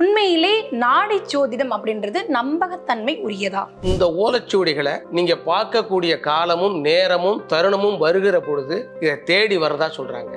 உண்மையிலே நாடி ஜோதிடம் அப்படின்றது நம்பகத்தன்மை உரியதா? இந்த ஓலைச்சுவடிகளை நீங்க பார்க்கக்கூடிய காலமும் நேரமும் தருணமும் வருகிற பொழுது இதை தேடி வரதா சொல்றாங்க.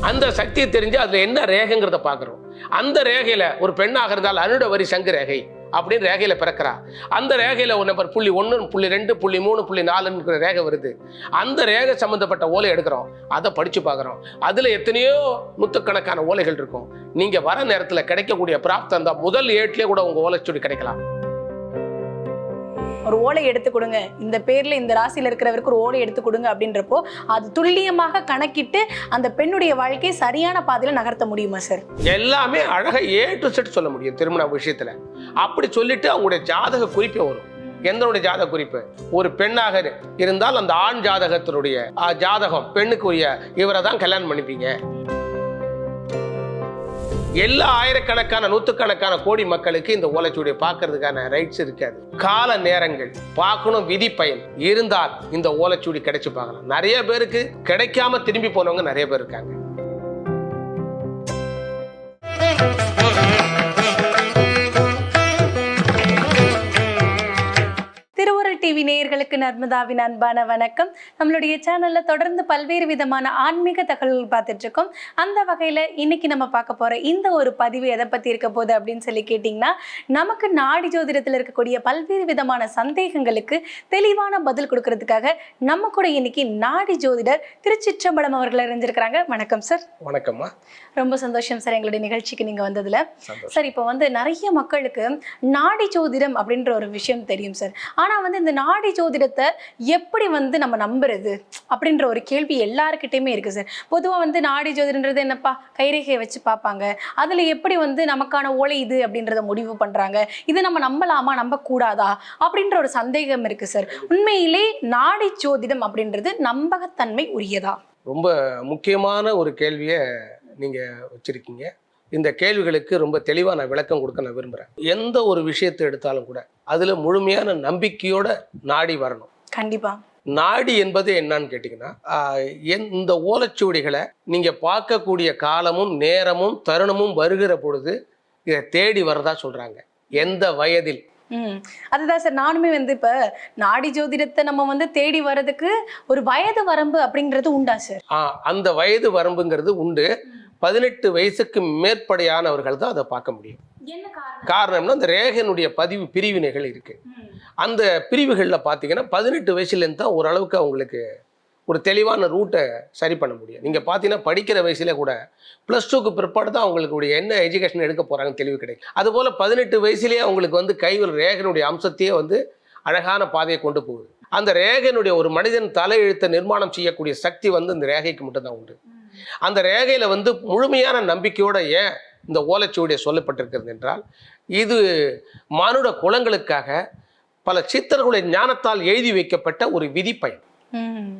அந்த சக்தியை தெரிஞ்சு அதுல என்ன ரேகைங்கிறத பார்க்குறோம். அந்த ரேகையில ஒரு பெண்ணாக இருந்தால் அனுட வரி சங்கு ரேகை. அப்படின்னு ரேகையில் பிறக்கிறா. அந்த ரேகையில் ஒரு நம்பர் புள்ளி ஒன்று புள்ளி ரெண்டு புள்ளி மூணு புள்ளி நாலுங்கிற ரேகை வருது. அந்த ரேகை சம்மந்தப்பட்ட ஓலை எடுக்கிறோம். அதை படித்து பார்க்குறோம். அதில் எத்தனையோ நூற்றுக்கணக்கான ஓலைகள் இருக்கும். நீங்கள் வர நேரத்தில் கிடைக்கக்கூடிய பிராப்தம் தான். முதல் ஏட்லேயே கூட உங்கள் ஓலைச்சுடி கிடைக்கலாம். ஒரு ஓலை எடுத்து கொடுங்க. இந்த பேர்ல இந்த ராசியில இருக்கிறவருக்கு ஒரு ஓலை எடுத்து கொடுங்க அப்படின்றப்போ அது துல்லியமாக கணக்கிட்டு அந்த பெண்ணுடைய வாழ்க்கையை சரியான பாதையில நகர்த்த முடியுமா சார் எல்லாமே அழகா ஏ டு செட் சொல்ல முடியும் திருமண விஷயத்துல. அப்படி சொல்லிட்டு அவங்களுடைய ஜாதக குறிப்பு வரும். எந்தனுடைய ஜாதக குறிப்பு? ஒரு பெண்ணாக இருந்தால் அந்த ஆண் ஜாதகத்தினுடைய ஆ, ஜாதகம் பெண்ணுக்குரிய இவரை தான் கல்யாணம் பண்ணிப்பீங்க. எல்லா ஆயிரக்கணக்கான நூற்றுக்கணக்கான கோடி மக்களுக்கு இந்த ஓலைச்சுவடியை பார்க்கறதுக்கான ரைட்ஸ் இருக்காது. கால நேரங்கள் பார்க்கணும் விதி பயன் இருந்தால் இந்த ஓலைச்சுவடி கிடைச்சு பார்க்கலாம் நிறைய பேருக்கு கிடைக்காம திரும்பி போனவங்க நிறைய பேர் இருக்காங்க. டிவி நேயர்களுக்கு நர்மதாவின் அன்பான வணக்கம். நம்மளுடைய சேனல்ல தொடர்ந்து பல்வேறு விதமான ஆன்மீக தகவல்கள் பார்த்துட்டு இருக்கோம். அந்த வகையில இன்னைக்கு நம்ம பார்க்க போற இந்த ஒரு பதிவு எதை பத்தி இருக்க போகுது அப்படின்னு சொல்லி கேட்டிங்கன்னா நமக்கு நாடி ஜோதிடத்தில் இருக்கக்கூடிய பல்வேறு விதமான சந்தேகங்களுக்கு தெளிவான பதில் கொடுக்கறதுக்காக நம்ம கூட இன்னைக்கு நாடி ஜோதிடர் திருச்சிற்றம்பலம் அவர்கள் அறிஞ்சிருக்கிறாங்க வணக்கம் சார் வணக்கம்மா. ரொம்ப சந்தோஷம் சார் எங்களுடைய நிகழ்ச்சிக்கு நீங்க வந்ததுல. சார் இப்போ வந்து நிறைய மக்களுக்கு நாடி ஜோதிடம் அப்படின்ற ஒரு விஷயம் தெரியும் சார் ஆனா வந்து இந்த நாடி ஜோதிடத்தை எப்படி வந்து நம்ம நம்புறது அப்படின்ற ஒரு கேள்வி எல்லாருக்கிட்டையுமே இருக்கு சார் பொதுவாக வந்து நாடி ஜோதிடன்றது என்னப்பா? கைரேகையை வச்சு பார்ப்பாங்க. அதுல எப்படி வந்து நமக்கான ஓலை இது அப்படின்றத முடிவு பண்றாங்க. இது நம்ம நம்பலாமா? நம்ப கூடாதா அப்படின்ற ஒரு சந்தேகம் இருக்கு சார் உண்மையிலே நாடி ஜோதிடம் அப்படின்றது நம்பகத்தன்மை உரியதா? ரொம்ப முக்கியமான ஒரு கேள்வியை நீங்கள் வச்சுருக்கீங்க. இந்த கேள்விகளுக்கு ரொம்ப தெளிவா நான் விளக்கம் கொடுக்க நான் விரும்புறேன். எந்த ஒரு விஷயத்தை எடுத்தாலும் கூட அதுல முழுமையான நம்பிக்கையோட நாடி வரணும். கண்டிப்பா. நாடி என்பது என்னன்னு கேட்டிங்கன்னா இந்த ஓலைச்சுவடிகளை நீங்க பார்க்கக்கூடிய காலமும் நேரமும் தருணமும் வருகிற பொழுது இதை தேடி வரதா சொல்றாங்க. எந்த வயதில்? ம். அதுதான் சார் நானுமே வந்து இப்ப நாடி ஜோதிடத்தை நம்ம வந்து தேடி வர்றதுக்கு ஒரு வயது வரம்பு அப்படிங்கிறது உண்டா சார்? ஆ, அந்த வயது வரம்புங்கிறது உண்டு. பதினெட்டு வயசுக்கு மேற்படையானவர்கள் தான் அதை பார்க்க முடியும். காரணம்னா அந்த ரேகனுடைய பதிவு பிரிவினைகள் இருக்கு. அந்த பிரிவுகளில் பார்த்தீங்கன்னா பதினெட்டு வயசுலேருந்து தான் ஓரளவுக்கு அவங்களுக்கு ஒரு தெளிவான ரூட்டை சரி பண்ண முடியும். நீங்கள் பார்த்தீங்கன்னா படிக்கிற வயசுல கூட ப்ளஸ் டூக்கு பிற்பாடு தான் அவங்களுக்கு என்ன எஜுகேஷன் எடுக்க போகிறாங்கன்னு தெளிவு கிடைக்கும். அதுபோல் பதினெட்டு வயசுலேயே அவங்களுக்கு வந்து கைவில் ரேகனுடைய அம்சத்தையே வந்து அழகான பாதையை கொண்டு போகுது. அந்த ரேகனுடைய ஒரு மனிதன் தலையெழுத்தை நிர்மாணம் செய்யக்கூடிய சக்தி வந்து இந்த ரேகைக்கு மட்டும்தான் உண்டு. அந்த ரேகையில் வந்து முழுமையான நம்பிக்கையோட ஏன் இந்த ஓலைச்சுவடியை சொல்லப்பட்டிருக்கிறது என்றால் இது மானுட குலங்களுக்காக பல சித்தர்களுடைய ஞானத்தால் எழுதி வைக்கப்பட்ட ஒரு விதிப்பயன் ம்.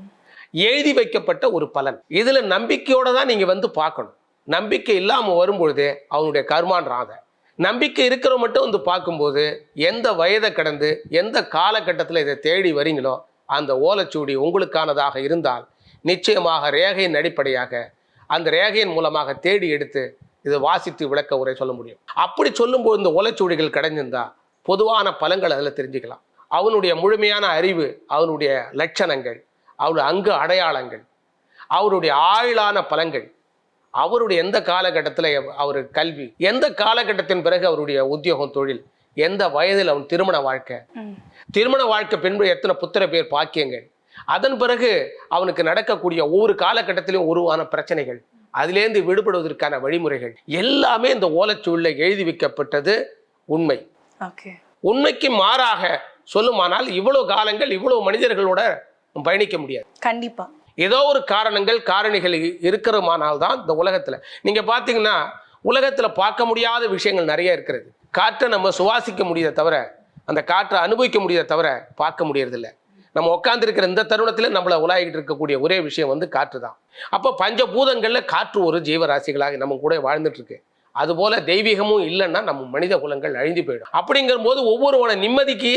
எழுதி வைக்கப்பட்ட ஒரு பலன். இதுல நம்பிக்கையோட தான் நீங்க வந்து பார்க்கணும். நம்பிக்கை இல்லாம வரும்பொழுது அவனுடைய கர்மான்றாத நம்பிக்கை இருக்கிற மட்டும் வந்து பார்க்கும்போது எந்த வயதை கடந்து எந்த காலகட்டத்தில் இதை தேடி வரீங்களோ அந்த ஓலைச்சுவடி உங்களுக்கானதாக இருந்தால் நிச்சயமாக ரேகையின் அடிப்படையாக அந்த ரேகையின் மூலமாக தேடி எடுத்து இதை வாசித்து விளக்க உரை சொல்ல முடியும். அப்படி சொல்லும்போது இந்த ஓலைச்சுவடிகள் கிடைஞ்சிருந்தா பொதுவான பலன்கள் அதில் தெரிஞ்சுக்கலாம். அவனுடைய முழுமையான அறிவு அவனுடைய லட்சணங்கள் அவருடைய அங்கு அடையாளங்கள் அவருடைய ஆழான பலன்கள் அவருடைய எந்த காலகட்டத்தில் அவர் கல்வி எந்த காலகட்டத்தின் பிறகு அவருடைய உத்தியோகம் தொழில் எந்த வயதில் அவன் திருமண வாழ்க்கை? திருமண வாழ்க்கை பின்பு எத்தனை புத்திர பேர் பாக்கியங்கள்? அதன் பிறகு அவனுக்கு நடக்கக்கூடிய ஒவ்வொரு காலகட்டத்திலும் உருவான பிரச்சனைகள். அதிலேருந்து விடுபடுவதற்கான வழிமுறைகள். எல்லாமே இந்த ஓலைச்சுவடியில் எழுதி வைக்கப்பட்டது உண்மை. உண்மைக்கு மாறாக சொல்லுமானால் இவ்வளவு காலங்கள் இவ்வளவு மனிதர்களோட பயணிக்க முடியாது. கண்டிப்பா. ஏதோ ஒரு காரணங்கள் காரணிகள் இருக்கிறமானால் தான் இந்த உலகத்துல. நீங்க பாத்தீங்கன்னா உலகத்துல பார்க்க முடியாத விஷயங்கள் நிறைய இருக்கிறது. காற்றை நம்ம சுவாசிக்க முடியத தவிர அந்த காற்றை அனுபவிக்க முடியத தவிர பார்க்க முடியறதில்ல. நம்ம உட்காந்துருக்கிற இந்த தருணத்தில் நம்மளை உலாகிட்டு இருக்கக்கூடிய ஒரே விஷயம் வந்து காற்று தான் அப்போ பஞ்சபூதங்களில் காற்று ஒரு ஜீவராசிகளாக நம்ம கூட வாழ்ந்துட்டுருக்கு. அதுபோல் அதுபோல தெய்வீகமும் இல்லைன்னா நம்ம மனித குலங்கள் அழிந்து போயிடும். அப்படிங்கிற போது ஒவ்வொருவன நிம்மதிக்கு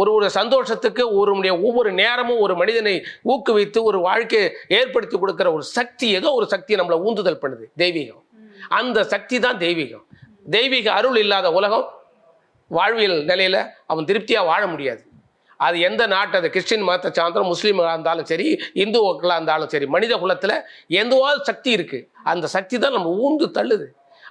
ஒரு ஒரு சந்தோஷத்துக்கு ஒருவனுடைய ஒவ்வொரு நேரமும் ஒரு மனிதனை ஊக்குவித்து ஒரு வாழ்க்கையை ஏற்படுத்தி கொடுக்குற ஒரு சக்தி ஏதோ ஒரு சக்தி நம்மளை ஊந்துதல் பண்ணுது தெய்வீகம். அந்த சக்தி தான் தெய்வீகம். தெய்வீக அருள் இல்லாத உலகம் வாழ்வியல் நிலையில் அவன் திருப்தியாக வாழ முடியாது. அது எந்த நாட்டு அது கிறிஸ்டின் மதத்தை சார்ந்தாலும் முஸ்லீமாக இருந்தாலும் சரி இந்துக்களாக இருந்தாலும் சரி மனித குலத்தில் எந்தவாவது சக்தி இருக்குது அந்த சக்தி தான் நம்ம ஊந்து தள்ளுது.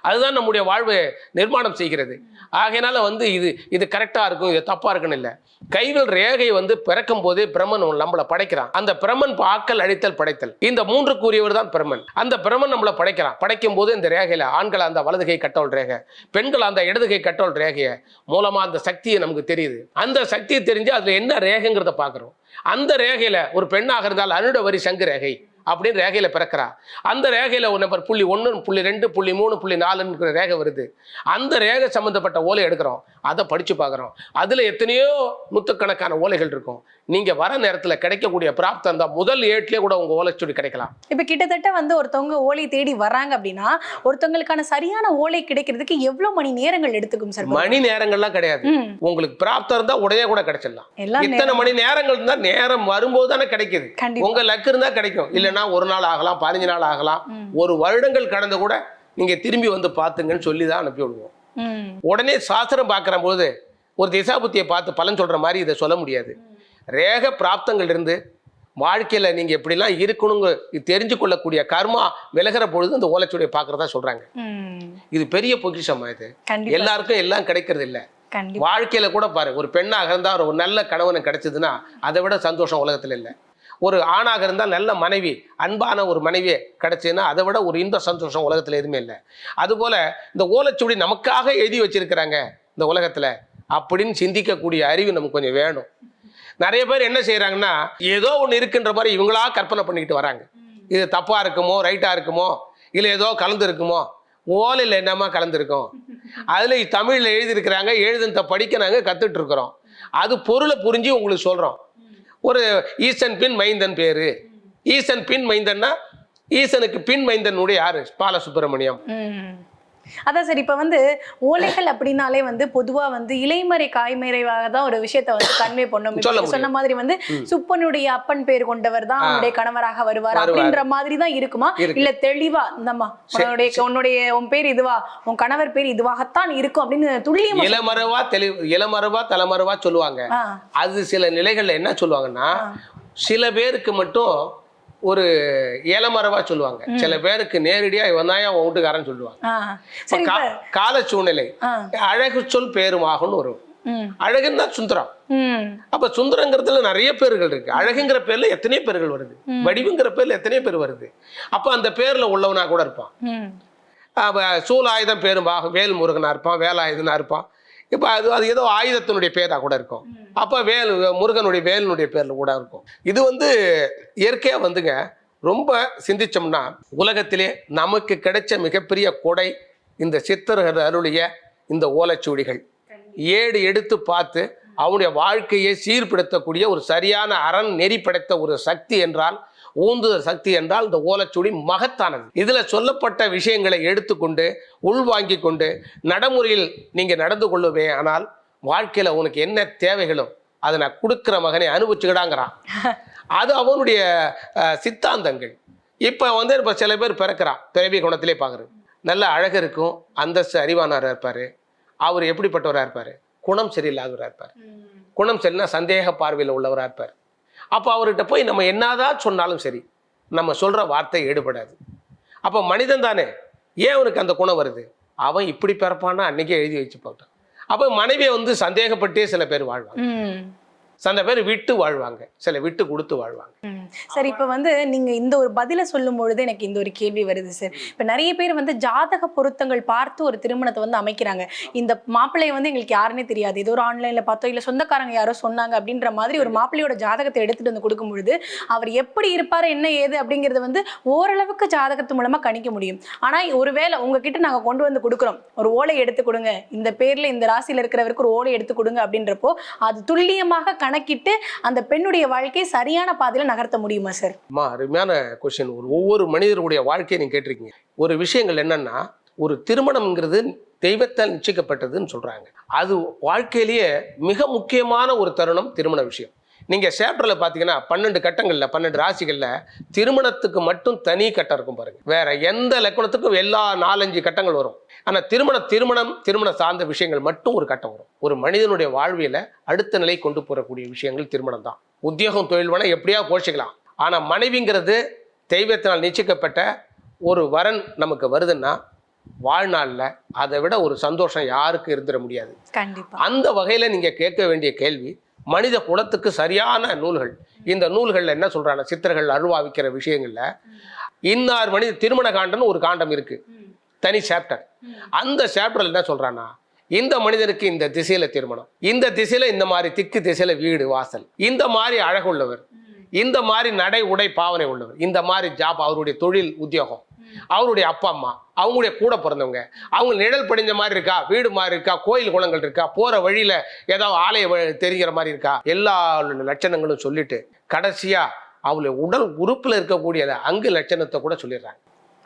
அதுதான் நம்முடைய வாழ்வை நிர்மாணம் செய்கிறது. ஆகையினால வந்து இது இது கரெக்டாக இருக்கும் இது தப்பாக இருக்குன்னு இல்லை. கைகள் ரேகை வந்து பிறக்கும் போதே பிரம்மன் நம்மளை படைக்கிறான். அந்த பிரம்மன் ஆக்கல் அழித்தல் படைத்தல். இந்த மூன்றுக்கு கூறியவர் தான் பிரம்மன். அந்த பிரம்மன் நம்மளை படைக்கிறான். படைக்கும் போது இந்த ரேகையில் ஆண்கள் அந்த வலதுகை கட்டோல் ரேகை பெண்கள் அந்த இடதுகை கட்டோல் ரேகையை மூலமாக அந்த சக்தியை நமக்கு தெரியுது. அந்த சக்தியை தெரிஞ்சு அதில் என்ன ரேகைங்கிறத பார்க்குறோம் அந்த ரேகையில் ஒரு பெண்ணாக இருந்தால் அனுட வரி சங்கு ரேகை. அப்படின்னு ரேகையில் பிறக்கிறா. அந்த ரேகையில் ஒரு நம்பர் புள்ளி ஒன்று புள்ளி ரெண்டு புள்ளி மூணு புள்ளி நாலுங்கிற ரேகை வருது. அந்த ரேகை சம்மந்தப்பட்ட ஓலை எடுக்கிறோம். அதை படிச்சு பார்க்குறோம் அதுல எத்தனையோ நூற்றுக்கணக்கான ஓலைகள் இருக்கும். நீங்க வர நேரத்துல கிடைக்கக்கூடிய பிராப்தம் இருந்தால் முதல் ஏட்லயே கூட உங்க ஓலைச்சுடி கிடைக்கலாம். இப்ப கிட்டத்தட்ட வந்து ஒருத்தவங்க ஓலை தேடி வர்றாங்க அப்படின்னா ஒருத்தவங்களுக்கான சரியான ஓலை கிடைக்கிறதுக்கு எவ்வளவு மணி நேரங்கள் எடுத்துக்கும் சார்? மணி நேரங்கள்லாம் கிடையாது. உங்களுக்கு பிராப்தம் இருந்தா உடனே கூட கிடைச்சிடலாம். இத்தனை மணி நேரங்கள் இருந்தா நேரம் வரும்போது தானே கிடைக்குது. கண்டிப்பா. உங்க லக்கு இருந்தா கிடைக்கும். இல்லைன்னா ஒரு நாள் ஆகலாம் பதினஞ்சு நாள் ஆகலாம். ஒரு வருடங்கள் கடந்து கூட நீங்க திரும்பி வந்து பாத்துங்கன்னு சொல்லி தான் அனுப்பி விடுவோம் உடனே சாஸ்திரம் பார்க்குற போது ஒரு திசாபுத்தியை பார்த்து பலன் சொல்ற மாதிரி இதை சொல்ல முடியாது. ரேக பிராப்தங்கள் இருந்து வாழ்க்கையில நீங்க எப்படிலாம் இருக்கணுங்க தெரிஞ்சு கொள்ளக்கூடிய கர்மா விலகிற பொழுது இந்த ஓலைச்சுவடியை பார்க்கறதா சொல்றாங்க ம். இது பெரிய பொக்கிஷமா இது? எல்லாருக்கும் எல்லாம் கிடைக்கிறது இல்ல. வாழ்க்கையில கூட பாரு ஒரு பெண்ணாக இருந்தா ஒரு நல்ல கணவன் கிடைச்சதுன்னா அதை விட சந்தோஷம் உலகத்துல இல்லை. ஒரு ஆணாக இருந்தால் நல்ல மனைவி அன்பான ஒரு மனைவியை கிடைச்சதுன்னா அதை விட ஒரு இன்ப சந்தோஷம் உலகத்தில் எதுவுமே இல்லை. அதுபோல இந்த ஓலைச்சுவடி நமக்காக எழுதி வச்சிருக்கிறாங்க இந்த உலகத்தில். அப்படின்னு சிந்திக்கக்கூடிய அறிவு நமக்கு கொஞ்சம் வேணும். நிறைய பேர் என்ன செய்கிறாங்கன்னா ஏதோ ஒன்று இருக்குன்ற மாதிரி இவங்களா கற்பனை பண்ணிக்கிட்டு வராங்க. இது தப்பாக இருக்குமோ ரைட்டாக இருக்குமோ இல்லை ஏதோ கலந்து இருக்குமோ ஓலையில் என்னமா கலந்துருக்கும்? அதில் தமிழில் எழுதியிருக்கிறாங்க எழுதுனத படிக்க நாங்கள் கற்றுட்ருக்குறோம் அது பொருளை புரிஞ்சு உங்களுக்கு சொல்கிறோம் ஒரு ஈசன் பின் மைந்தன் பேரு. ஈசன் பின் மைந்தன்னா ஈசனுக்கு பின் மைந்தனுடைய யாரு? பாலசுப்பிரமணியம் அதான் சார் இப்ப வந்து ஓலைகள் அப்படின்னாலே வந்து பொதுவா வந்து இலைமறை காய்மறைவாக தான் ஒரு விஷயத்த வந்து கன்வே பண்ணும். சொன்ன மாதிரி வந்து சுப்பனுடைய அப்பன் பேர் கொண்டவர் தான் அவனுடைய கணவராக வருவார். அப்படின்ற மாதிரி தான் இருக்குமா? இருக்கு. இல்ல தெளிவா இந்தம்மா உன்னுடைய உன்னுடைய உன் பேர் இதுவா உன் கணவர் பேர் இதுவாகத்தான் இருக்கும் அப்படின்னு துல்லியமா இளமரவா தெளி இளமரவா தலைமரவா சொல்லுவாங்க. அது சில நிலைகள்ல என்ன சொல்லுவாங்கன்னா சில பேருக்கு மட்டும் ஒரு இளமரவா சொல்லுவாங்க. சில பேருக்கு நேரடியா இவன் தான் உன் வீட்டுக்காரன் சொல்லுவாங்க. கால சூழ்நிலை. அழகு சொல் பேருமாகும்னு வரும். அழகுன்னா சுந்தரம். அப்ப சுந்தரங்கிறதுல நிறைய பேர்கள் இருக்கு. அழகுங்கிற பேர்ல எத்தனையோ பேர்கள் வருது? வடிவுங்கிற பேர்ல எத்தனையோ பேர் வருது? அப்ப அந்த பேர்ல உள்ளவனா கூட இருப்பான். சூலாயுதம் பேரும்பாக வேல் முருகனா இருப்பான் வேலாயுதனா இருப்பான். இப்போ அது அது ஏதோ ஆயுதத்தினுடைய பேரா கூட இருக்கும். அப்ப வேல் முருகனுடைய வேலினுடைய பேர்ல கூட இருக்கும். இது வந்து இயற்கையா வந்துங்க ரொம்ப சிந்திச்சோம்னா உலகத்திலே நமக்கு கிடைச்ச மிகப்பெரிய கொடை இந்த சித்தர்கள் அருளிய இந்த ஓலைச்சுவடிகள். ஏடு எடுத்து பார்த்து அவனுடைய வாழ்க்கையை சீர்படுத்தக்கூடிய ஒரு சரியான அரண் நெறி படைத்த ஒரு சக்தி என்றால் ஊந்துதல் சக்தி என்றால் இந்த ஓலைச்சுவடி மகத்தானது. இதுல சொல்லப்பட்ட விஷயங்களை எடுத்துக்கொண்டு உள்வாங்கி கொண்டு நடைமுறையில் நீங்க நடந்து கொள்ளுவே ஆனால் வாழ்க்கையில உனக்கு என்ன தேவைகளோ அதை நான் கொடுக்குற மகனை அனுபவிச்சுக்கிடாங்கிறான். அது அவனுடைய சித்தாந்தங்கள். இப்போ வந்து இப்போ சில பேர் பிறக்கிறான். பிறவி குணத்திலே பார்க்குறது நல்ல அழகு இருக்கும் அந்தஸ்து அறிவானவராக இருப்பார். அவர் எப்படிப்பட்டவராக இருப்பார்? குணம் சரியில்லாதவராக இருப்பார். குணம் சரினா சந்தேக பார்வையில் உள்ளவராக இருப்பார். அப்போ அவர்கிட்ட போய் நம்ம என்னதான் சொன்னாலும் சரி நம்ம சொல்கிற வார்த்தை ஈடுபடாது. அப்போ மனிதன் தானே ஏன் அவனுக்கு அந்த குணம் வருது? அவன் இப்படி பிறப்பான்னா அன்னைக்கே எழுதி வச்சு போட்டான். அப்போ மனைவியை வந்து சந்தேகப்பட்டே சில பேர் வாழ்வாங்க. சில பேர் விட்டு வாழ்வாங்க. சில விட்டு கொடுத்து வாழ்வாங்க. சார் இப்ப வந்து நீங்க இந்த ஒரு பதில சொல்லும் பொழுது எனக்கு இந்த ஒரு கேள்வி வருது சார் இப்ப நிறைய பேர் வந்து ஜாதக பொருத்தங்கள் பார்த்து ஒரு திருமணத்தை வந்து அமைக்கிறாங்க. இந்த மாப்பிள்ளையை வந்து எங்களுக்கு யாருன்னே தெரியாது. ஏதோ ஒரு ஆன்லைன்ல பார்த்தோம் இல்ல சொந்தக்காரங்க யாரோ சொன்னாங்க அப்படின்ற மாதிரி ஒரு மாப்பிள்ளையோட ஜாதகத்தை எடுத்துட்டு வந்து கொடுக்கும் பொழுது அவர் எப்படி இருப்பாரு என்ன ஏது அப்படிங்கிறது வந்து ஓரளவுக்கு ஜாதகத்து மூலமா கணிக்க முடியும். ஆனா ஒருவேளை உங்ககிட்ட நாங்க கொண்டு வந்து கொடுக்குறோம். ஒரு ஓலை எடுத்து கொடுங்க. இந்த பேர்ல இந்த ராசியில இருக்கிறவருக்கு ஒரு ஓலை எடுத்து கொடுங்க அப்படின்றப்போ அது துல்லியமாக கணக்கிட்டு அந்த பெண்ணுடைய வாழ்க்கையை சரியான பாதையில் நகர்த்த முடியுமா சார் அம்மா அருமையான கொஸ்டின் ஒரு ஒவ்வொரு மனிதருடைய வாழ்க்கையை நீங்கள் கேட்டிருக்கீங்க. ஒரு விஷயங்கள் என்னன்னா ஒரு திருமணம்ங்கிறது தெய்வத்தால் நிச்சயிக்கப்பட்டதுன்னு சொல்கிறாங்க அது வாழ்க்கையிலேயே மிக முக்கியமான ஒரு தருணம் திருமண விஷயம். நீங்கள் சேப்டரில் பார்த்தீங்கன்னா பன்னெண்டு கட்டங்களில் பன்னெண்டு ராசிகளில் திருமணத்துக்கு மட்டும் தனி கட்டம் இருக்கும் பாருங்க. வேற எந்த லக்கணத்துக்கும் எல்லா நாலஞ்சு கட்டங்கள் வரும். ஆனால் திருமண திருமணம் திருமணம் சார்ந்த விஷயங்கள் மட்டும் ஒரு கட்டம் வரும். ஒரு மனிதனுடைய வாழ்வியல அடுத்த நிலை கொண்டு போகக்கூடிய விஷயங்கள் திருமணம் தான். உத்தியோகம் தொழில் வேணால் எப்படியா போஷிக்கலாம் ஆனால் மனைவிங்கிறது தெய்வத்தினால் நிச்சயிக்கப்பட்ட ஒரு வரன் நமக்கு வருதுன்னா வாழ்நாளில் அதை விட ஒரு சந்தோஷம் யாருக்கும் இருந்துட முடியாது. கண்டிப்பா. அந்த வகையில் நீங்கள் கேட்க வேண்டிய கேள்வி மனித குலத்துக்கு சரியான நூல்கள். இந்த நூல்களில் என்ன சொல்கிறாங்க சித்தர்கள் அருள்வாவிக்கிற விஷயங்களில் இன்னார் மனித திருமண காண்டம்னு ஒரு காண்டம் இருக்குது தனி சாப்டர் அந்த சாப்டரில் என்ன சொல்கிறான்னா இந்த மனிதனுக்கு இந்த திசையில திருமணம். இந்த திசையில இந்த மாதிரி திக்கு திசையில வீடு வாசல். இந்த மாதிரி அழகுள்ளவர். இந்த மாதிரி நடை உடை பாவனை உள்ளவர். இந்த மாதிரி ஜாப் அவருடைய தொழில் உத்தியோகம். அவருடைய அப்பா அம்மா அவங்களுடைய கூட பிறந்தவங்க. அவங்க நிழல் படிஞ்ச மாதிரி இருக்கா? வீடு மாதிரி இருக்கா? கோயில் குளங்கள் இருக்கா? போற வழியில ஏதாவது ஆலய தெரிகிற மாதிரி இருக்கா? எல்லா லட்சணங்களும் சொல்லிட்டு கடைசியா அவங்களுடைய உடல் உறுப்புல இருக்கக்கூடிய அங்கு லட்சணத்தை கூட சொல்லிடுறாங்க.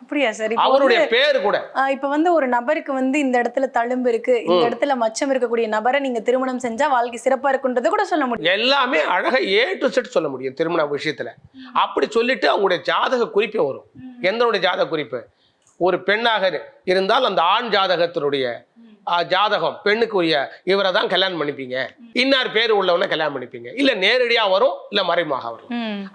அப்படியா சார்? அவருடைய பேரு கூட. இப்ப வந்து ஒரு நபருக்கு வந்து இந்த இடத்துல தழும்பு இருக்கு இந்த இடத்துல மச்சம் இருக்கக்கூடிய நபரை நீங்க திருமணம் செஞ்சா வாழ்க்கை சிறப்பா இருக்குன்றதை கூட சொல்ல முடியும். எல்லாமே அழகா ஏ டு செட் சொல்ல முடியும் திருமண விஷயத்துல. அப்படி சொல்லிட்டு அவங்களுடைய ஜாதக குறிப்பே வரும். எந்தனுடைய ஜாதக குறிப்பு? ஒரு பெண்ணாக இருந்தால் அந்த ஆண் ஜாதகத்தினுடைய ஜாதகம் பெண்ணுக்குரிய இவரை தான் கல்யாணம் பண்ணிப்பீங்க. இன்னார் பேர் உள்ளவனை கல்யாணம் பண்ணிப்பீங்க. இல்ல நேரடியா வரும் இல்ல மறைமுகமாக வரும்.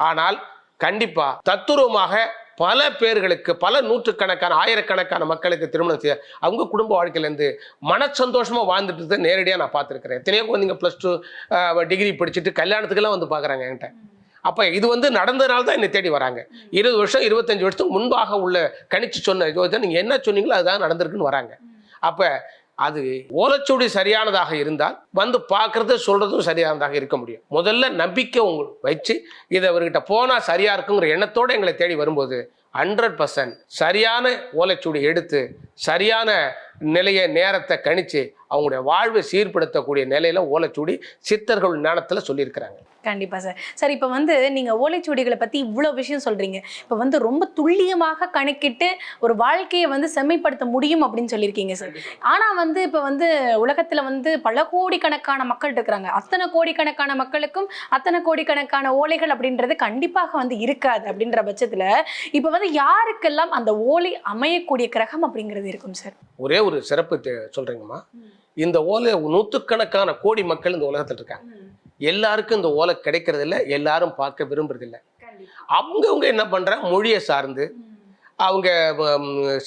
ஆனால் கண்டிப்பா தத்துரூபமாக பல பேர்களுக்கு பல நூற்றுக்கணக்கான ஆயிரக்கணக்கான மக்களுக்கு திருமணம் செய்ய அவங்க குடும்ப வாழ்க்கையிலேருந்து மனசந்தோஷமாக வாழ்ந்துட்டு நேரடியாக நான் பார்த்துருக்குறேன். எத்தனையோ குழந்தைங்க ப்ளஸ் டூ டிகிரி படிச்சுட்டு கல்யாணத்துக்கெல்லாம் வந்து பார்க்குறாங்க என்கிட்ட. அப்போ இது வந்து நடந்ததுனால தான் என்னை தேடி வராங்க. இருபது வருஷம் இருபத்தஞ்சு வருஷத்துக்கு முன்பாக உள்ள கணிச்சு சொன்ன ஜோதிடம் நீங்கள் என்ன சொன்னீங்களோ அதுதான் நடந்திருக்குன்னு வராங்க. அப்போ அது ஓலச்சுவடி சரியானதாக இருந்தால் வந்து பார்க்கறது சொல்றதும் சரியானதாக இருக்க முடியும். முதல்ல நம்பிக்கை உங்களுக்கு வச்சு இதை அவர்கிட்ட போனால் சரியா இருக்குங்கிற எண்ணத்தோடு எங்களை தேடி வரும்போது ஹண்ட்ரட் பர்சன்ட் சரியான ஓலைச்சுவடி எடுத்து சரியான நிலையை நேரத்தை கணிச்சு அவங்களுடைய வாழ்வை சீர்படுத்தக்கூடிய நிலையில ஓலைச்சூடி சித்தர்கள் ஞானத்தில் சொல்லியிருக்கிறாங்க. கண்டிப்பா சார். சார் இப்போ வந்து நீங்க ஓலைச்சுவடிகளை பத்தி இவ்வளோ விஷயம் சொல்றீங்க. இப்போ வந்து ரொம்ப துல்லியமாக கணக்கிட்டு ஒரு வாழ்க்கையை வந்து செம்மைப்படுத்த முடியும் அப்படின்னு சொல்லியிருக்கீங்க சார். ஆனா வந்து இப்போ வந்து உலகத்துல வந்து பல கோடிக்கணக்கான மக்கள் இருக்கிறாங்க. அத்தனை கோடிக்கணக்கான மக்களுக்கும் அத்தனை கோடிக்கணக்கான ஓலைகள் அப்படின்றது கண்டிப்பாக வந்து இருக்காது அப்படின்ற பட்சத்துல இப்போ வந்து யாருக்கெல்லாம் அந்த ஓலை அமையக்கூடிய கிரகம் அப்படிங்கிறது இருக்கும் சார். ஒரே ஒரு சிறப்பு சொல்றேங்கம்மா. இந்த ஓலை நூற்றுக்கணக்கான கோடி மக்கள் இந்த உலகத்தில் இருக்காங்க எல்லாருக்கும் இந்த ஓலை கிடைக்கிறது இல்ல எல்லாரும் பார்க்க விரும்புறது இல்ல அவங்கவுங்க என்ன பண்றாங்க மொழியை சார்ந்து. அவங்க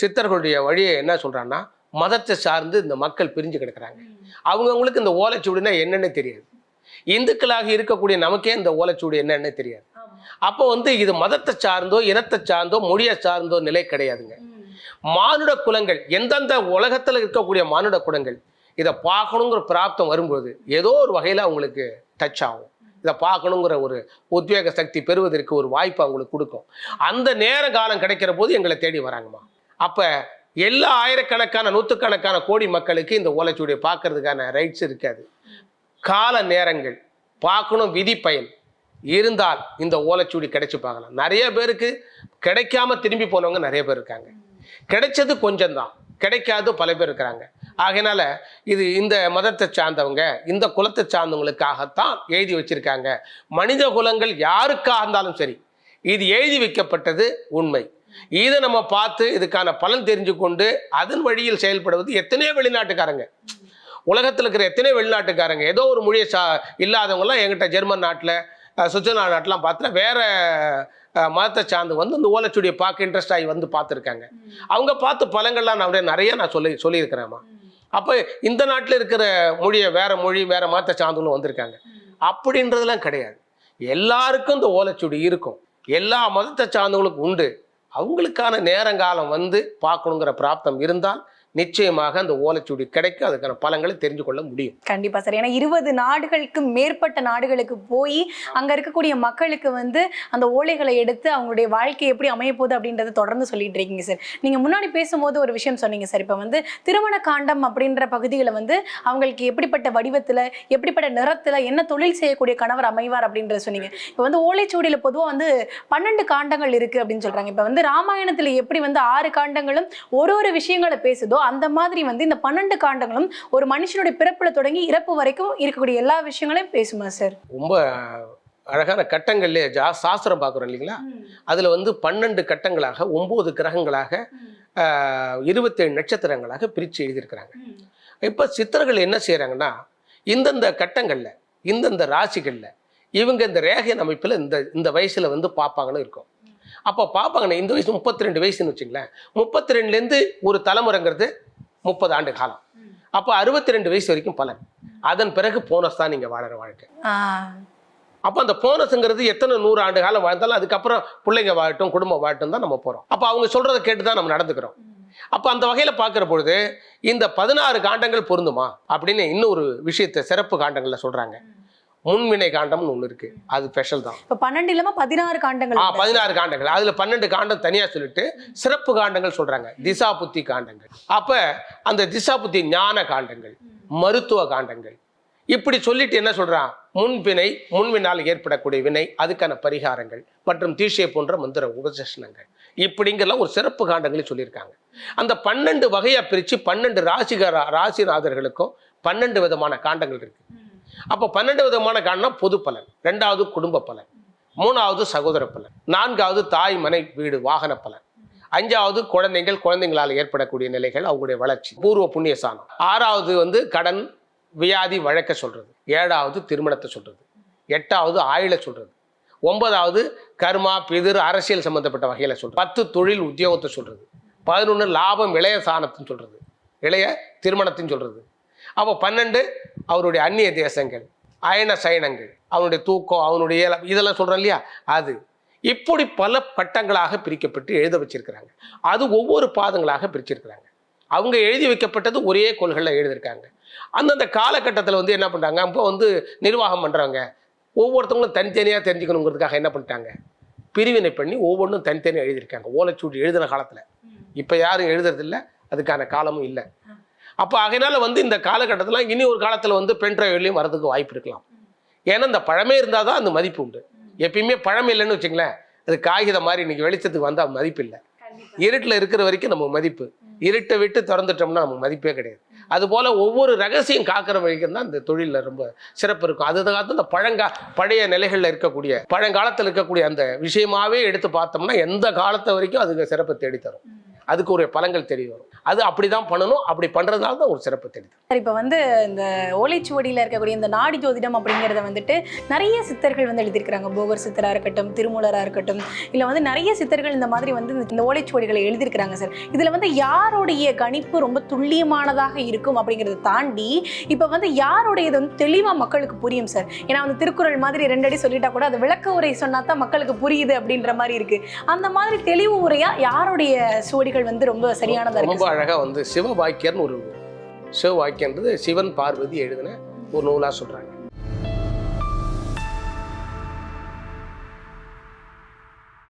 சித்தர்களுடைய வழியை என்ன சொல்றாங்கன்னா மதத்தை சார்ந்து இந்த மக்கள் பிரிஞ்சு கிடக்குறாங்க. அவங்கவுங்களுக்கு இந்த ஓலைச்சுவடினா என்னன்னு தெரியாது. இந்துக்களாக இருக்கக்கூடிய நமக்கே இந்த ஓலைச்சுவடி என்னன்னு தெரியாது. அப்போ வந்து இது மதத்தை சார்ந்தோ இனத்தை சார்ந்தோ மொழியை சார்ந்தோ நிலை கிடையாதுங்க. மானுட குலங்கள் எந்தெந்த உலகத்தில் இருக்கக்கூடிய மானுட குலங்கள் இதை பார்க்கணுங்கிற பிராப்தம் வரும்போது ஏதோ ஒரு வகையில் அவங்களுக்கு டச் ஆகும். இதை பார்க்கணுங்கிற ஒரு உத்வேக சக்தி பெறுவதற்கு ஒரு வாய்ப்பு அவங்களுக்கு கொடுக்கும். அந்த நேர காலம் கிடைக்கிற போது எங்களை தேடி வராங்கம்மா. அப்போ எல்லா ஆயிரக்கணக்கான நூற்றுக்கணக்கான கோடி மக்களுக்கு இந்த ஓலைச்சுவடியை பார்க்கறதுக்கான ரைட்ஸ் இருக்காது. கால நேரங்கள் பார்க்கணும் விதி பயன் இருந்தால் இந்த ஓலைச்சுவடி கிடைச்சி பார்க்கலாம் நிறைய பேருக்கு கிடைக்காம திரும்பி போனவங்க நிறைய பேர் இருக்காங்க. கிடைச்சது கொஞ்சம் தான் கிடைக்காது பல பேர் இருக்கிறாங்க. ஆகையினால இது இந்த மதத்தை சார்ந்தவங்க இந்த குலத்தை சார்ந்தவங்களுக்காகத்தான் எழுதி வச்சிருக்காங்க. மனித குலங்கள் யாருக்காக இருந்தாலும் சரி இது எழுதி வைக்கப்பட்டது உண்மை. இதை நம்ம பார்த்து இதுக்கான பலன் தெரிஞ்சு கொண்டு அதன் வழியில் செயல்படுவது எத்தனையோ வெளிநாட்டுக்காரங்க. உலகத்தில் இருக்கிற எத்தனையோ வெளிநாட்டுக்காரங்க. ஏதோ ஒரு மொழியை சா இல்லாதவங்கலாம் எங்கிட்ட ஜெர்மன் நாட்டில் சுவிட்சர்லாந்து நாட்டெலாம் பார்த்துட்டு வேற மதத்தை சார்ந்து வந்து இந்த ஓலைச்சுடியை பார்க்க இன்ட்ரெஸ்ட் ஆகி வந்து பார்த்துருக்காங்க. அவங்க பார்த்து பலங்கள்லாம் நான் அப்படியே நிறைய நான் சொல்லி சொல்லியிருக்கிறேம்மா. அப்போ இந்த நாட்டில் இருக்கிற மொழியை வேற மொழி வேற மதத்தை சார்ந்தவங்களும் வந்திருக்காங்க. அப்படின்றதெல்லாம் கிடையாது. எல்லாருக்கும் இந்த ஓலைச்சுடி இருக்கும். எல்லா மதத்தை சார்ந்தவங்களுக்கும் உண்டு. அவங்களுக்கான நேரங்காலம் வந்து பார்க்கணுங்கிற பிராப்தம் இருந்தால் நிச்சயமாக அந்த ஓலைச்சுவடி கிடைக்கும் அதுக்கான பலங்களை தெரிஞ்சு கொள்ள முடியும். கண்டிப்பா சார். ஏன்னா இருபது நாடுகளுக்கு மேற்பட்ட நாடுகளுக்கு போய் அங்க இருக்கக்கூடிய மக்களுக்கு வந்து அந்த ஓலைகளை எடுத்து அவங்களுடைய வாழ்க்கை எப்படி அமைய போகுது அப்படின்றத தொடர்ந்து சொல்லிட்டு இருக்கீங்க சார். நீங்க முன்னாடி பேசும்போது ஒரு விஷயம் சொன்னீங்க சார். இப்ப வந்து திருமண காண்டம் அப்படின்ற பகுதிகளை வந்து அவங்களுக்கு எப்படிப்பட்ட வடிவத்துல எப்படிப்பட்ட நிறத்துல என்ன தொழில் செய்யக்கூடிய கணவர் அமைவார் அப்படின்றத சொன்னீங்க. இப்ப வந்து ஓலைச்சுவடியில பொதுவா வந்து பன்னெண்டு காண்டங்கள் இருக்கு அப்படின்னு சொல்றாங்க. இப்ப வந்து ராமாயணத்துல எப்படி வந்து ஆறு காண்டங்களும் ஒரு ஒரு விஷயங்களை பேசுதோ அந்த மாதிரி வந்து இந்த பன்னெண்டு காண்டங்களும் ஒரு மனுஷனுடைய பிறப்புல தொடங்கி இறப்பு வரைக்கும் இருக்கக்கூடிய எல்லா விஷயங்களையும் பேசுமா சார் ரொம்ப அழகான கட்டங்கள்லேயே ஜா சாஸ்திரம் பார்க்குறோம் இல்லைங்களா? அதில் வந்து பன்னெண்டு கட்டங்களாக ஒம்பது கிரகங்களாக இருபத்தேழு நட்சத்திரங்களாக பிரித்து எழுதியிருக்கிறாங்க. இப்போ சித்தர்கள் என்ன செய்கிறாங்கன்னா இந்தந்த கட்டங்களில் இந்தந்த ராசிகளில் இவங்க இந்த ரேகை அமைப்பில் இந்த இந்த வயசில் வந்து பார்ப்பாங்கன்னு இருக்கும். அப்போ பார்ப்பாங்கண்ணே இந்த வயசு முப்பத்தி ரெண்டு வயசுன்னு வச்சுங்களேன். முப்பத்தி ரெண்டுலேருந்து ஒரு தலைமுறைங்கிறது முப்பது ஆண்டு காலம். அப்போ அறுபத்தி ரெண்டு வயசு வரைக்கும் பலன். அதன் பிறகு போனஸ் தான் நீங்கள் வாழற வாழ்க்கை. அப்போ அந்த போனஸ்ங்கிறது எத்தனை நூறு ஆண்டு காலம் வாழ்ந்தாலும் அதுக்கப்புறம் பிள்ளைங்க வாழட்டும் குடும்பம் வாழட்டும் தான் நம்ம போகிறோம் அப்போ அவங்க சொல்கிறத கேட்டு தான் நம்ம நடந்துக்கிறோம். அப்போ அந்த வகையில் பார்க்குற பொழுது இந்த பதினாறு காண்டங்கள் பொருந்துமா? அப்படின்னு இன்னொரு விஷயத்தை சிறப்பு காண்டங்களில் சொல்கிறாங்க முன்வினை காண்டம்னு ஒன்று இருக்குது அது ஸ்பெஷல் தான். இப்ப பன்னெண்டு இல்லாம பதினாறு காண்டங்கள் ஆ. பதினாறு காண்டங்கள். அதுல பன்னெண்டு காண்டம் தனியா சொல்லிட்டு சிறப்பு காண்டங்கள் சொல்றாங்க. திசா புத்தி காண்டங்கள். அப்ப அந்த திசா புத்தி ஞான காண்டங்கள் மருத்துவ காண்டங்கள். இப்படி சொல்லிட்டு என்ன சொல்றான்? முன்பினை முன்வினால் ஏற்படக்கூடிய வினை அதுக்கான பரிகாரங்கள் மற்றும் தீட்சை போன்ற மந்திர உபசேஷனங்கள். இப்படிங்கெல்லாம் ஒரு சிறப்பு காண்டங்களை சொல்லியிருக்காங்க. அந்த பன்னெண்டு வகையா பிரிச்சு பன்னெண்டு ராசிகர ராசிநாதர்களுக்கும் பன்னெண்டு விதமான காண்டங்கள் இருக்கு. அப்போ பன்னெண்டு விதமான காரணம் பொது பலன். ரெண்டாவது குடும்ப பலன். மூணாவது சகோதர பலன். நான்காவது தாய் மனை வீடு வாகன பலன். அஞ்சாவது குழந்தைகள் குழந்தைங்களால் ஏற்படக்கூடிய நிலைகள் அவங்களுடைய வளர்ச்சி. பூர்வ புண்ணிய சாணம். ஆறாவது வந்து கடன் வியாதி வழக்க சொல்றது. ஏழாவது திருமணத்தை சொல்றது. எட்டாவது ஆயுள சொல்றது. ஒன்பதாவது கர்மா பிதிர் அரசியல் சம்பந்தப்பட்ட வகையில சொல்றது. பத்து தொழில் உத்தியோகத்தை சொல்றது. பதினொன்று லாபம் இளைய சாணத்துன்னு சொல்றது. இளைய திருமணத்தின்னு சொல்றது. அப்போ பன்னெண்டு அவருடைய அந்நிய தேசங்கள் அயன சயனங்கள் அவனுடைய தூக்கம் அவனுடைய இயல- இதெல்லாம் சொல்கிறோம் இல்லையா? அது. இப்படி பல பட்டங்களாக பிரிக்கப்பட்டு எழுத வச்சிருக்கிறாங்க. அது ஒவ்வொரு பாதங்களாக பிரிச்சிருக்கிறாங்க. அவங்க எழுதி வைக்கப்பட்டது ஒரே கொள்கையில் எழுதியிருக்காங்க. அந்தந்த காலகட்டத்தில் வந்து என்ன பண்ணுறாங்க அப்போ வந்து நிர்வாகம் பண்ணுறவங்க ஒவ்வொருத்தவங்களும் தனித்தனியாக தெரிஞ்சுக்கணுங்கிறதுக்காக என்ன பண்ணிட்டாங்க? பிரிவினை பண்ணி ஒவ்வொன்றும் தனித்தனியாக எழுதியிருக்காங்க. ஓலைச்சூடி எழுதின காலத்தில். இப்போ யாரும் எழுதுறதில்ல. அதுக்கான காலமும் இல்லை. அப்போ அதனால வந்து இந்த காலகட்டத்தில் இனி ஒரு காலத்தில் வந்து பென் டிரைவ்லையும் வரதுக்கு வாய்ப்பு இருக்கலாம். ஏன்னா இந்த பழமே இருந்தால் தான் அந்த மதிப்பு உண்டு. எப்பயுமே பழம் இல்லைன்னு வச்சுங்களேன் அது காகிதம் மாதிரி இன்னைக்கு வெளிச்சத்துக்கு வந்தால் மதிப்பு இல்லை. இருட்டில் இருக்கிற வரைக்கும் நம்ம மதிப்பு. இருட்டை விட்டு திறந்துட்டோம்னா நமக்கு மதிப்பே கிடையாது. அதுபோல் ஒவ்வொரு ரகசியம் காக்கிற வரைக்கும் தான் இந்த தொழிலில் ரொம்ப சிறப்பு இருக்கும். அதுதான் இந்த பழங்கா பழைய நிலைகளில் இருக்கக்கூடிய பழங்காலத்தில் இருக்கக்கூடிய அந்த விஷயமாவே எடுத்து பார்த்தோம்னா எந்த காலத்தை வரைக்கும் அதுக்கு சிறப்பை தேடி தரும். அதுக்கு ஒரு பலங்கள் தெரிய வரும். அது அப்படி தான் பண்ணணும். அப்படி பண்ணுறதுனால தான் ஒரு சிறப்பு தெரியுது. சார் இப்போ வந்து இந்த ஓலைச்சுவடியில் இருக்கக்கூடிய இந்த நாடி ஜோதிடம் அப்படிங்கிறத வந்துட்டு நிறைய சித்தர்கள் வந்து எழுதியிருக்கிறாங்க. போகர் சித்தராக இருக்கட்டும் திருமூலராக இருக்கட்டும். இல்லை வந்து நிறைய சித்தர்கள் இந்த மாதிரி வந்து இந்த ஓலைச்சுவடிகளை எழுதியிருக்கிறாங்க சார். இதில் வந்து யாருடைய கணிப்பு ரொம்ப துல்லியமானதாக இருக்கும் அப்படிங்கிறத தாண்டி இப்போ வந்து யாருடையது வந்து தெளிவாக மக்களுக்கு புரியும் சார். ஏன்னா வந்து திருக்குறள் மாதிரி ரெண்டடி சொல்லிட்டா கூட அது விளக்க உரை சொன்னா தான் மக்களுக்கு புரியுது அப்படின்ற மாதிரி இருக்கு. அந்த மாதிரி தெளிவு உரையா யாருடைய சுவடி சுவடிகள் வந்து ரொம்ப சரியானதா இருக்கு ரொம்ப அழகாக வந்து சிவ வாக்கியர்னு ஒரு சிவ வாக்கியன்றது சிவன் பார்வதி எழுதின ஒரு நூலாக சொல்கிறாங்க